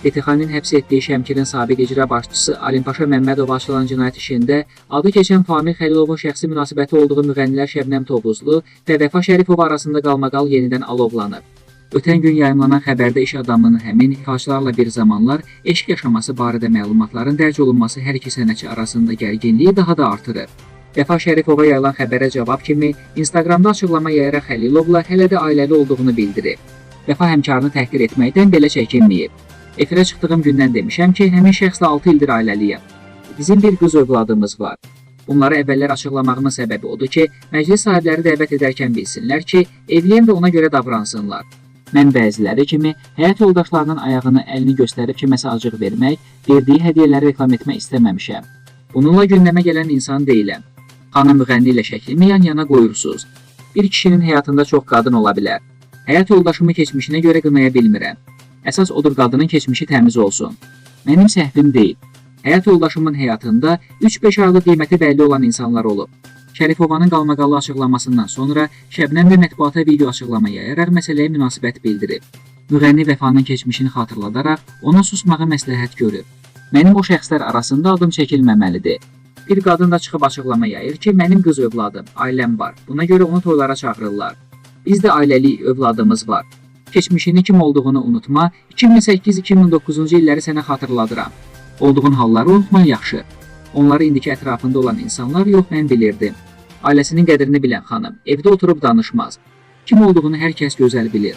YTX-nin həbs etdiyi Şəmkirin sabiq icra başçısı Alimpaşa Məmmədova açılan cinayət işində adı keçən Famil Xəlilovun şəxsi münasibəti olduğu müğənnilər Şəbnəm Tovuzlu və Vəfa Şərifova arasında qalmaqal yenidən alovlanıb. Ötən gün yayımlanan xəbərdə iş adamının həmin ifaçılarla bir zamanlar eşq yaşaması barədə məlumatların dərc olunması hər iki sənətçi arasında gərginliyi daha da artırır. Vəfa Şərifova yayılan xəbərə cavab kimi Instagramda açıqlama yayaraq Xəlilovla hələ də ailəli olduğunu bildirib. Vəfa həmkarını təhqir etməkdən belə çəkinməyib. Efirə çıxdığım gündən demişəm ki, həmin şəxslə 6 ildir ailəliyəm. Bizim bir qız övladımız var. Bunları əvvəllər açıqlamağımın səbəbi odur ki, məclis sahibləri dəvət edərkən bilsinlər ki, evliyəm və ona görə davransınlar. Mən bəziləri kimi həyat yoldaşlarının ayağını əlini göstərib kiməsə acıq vermək, verdiyi hədiyyələri reklam etmək istəməmişəm. Bununla gündəmə gələn insan deyiləm. Xanım müğənni ilə şəklimi yan-yana qoyursunuz. Bir kişinin həyatında çox qadın ola bilər. Həyat yoldaşımı keçmişinə görə qınaya bilmirəm. Əsas odur qadının keçmişi təmiz olsun. Mənim səhvim deyil. Həyat yoldaşımın həyatında 3-5 aylıq qiyməti bəlli olan insanlar olub. Şərifovanın qalmaqallı açıqlamasından sonra Şəbnəm və mətbuata video açıqlama yayaraq məsələyə münasibət bildirib. Müğənni Vəfanın keçmişini xatırladaraq ona susmağı məsləhət görüb. Mənim o şəxslər arasında adım çəkilməməlidir. Bir qadın da çıxıb açıqlama yayır ki, mənim qız övladım, ailəm var. Buna görə onu toylara çağırırlar. Biz də ailəlik övladımız var. Keçmişini kim olduğunu unutma, 2008-2009-cu illəri sənə xatırladıram. Olduğun halları unutman yaxşı. Onları indiki ətrafında olan insanlar yox, mən bilirdim. Ailəsinin qədrini bilən xanım evdə oturub danışmaz. Kim olduğunu hər kəs gözəl bilir.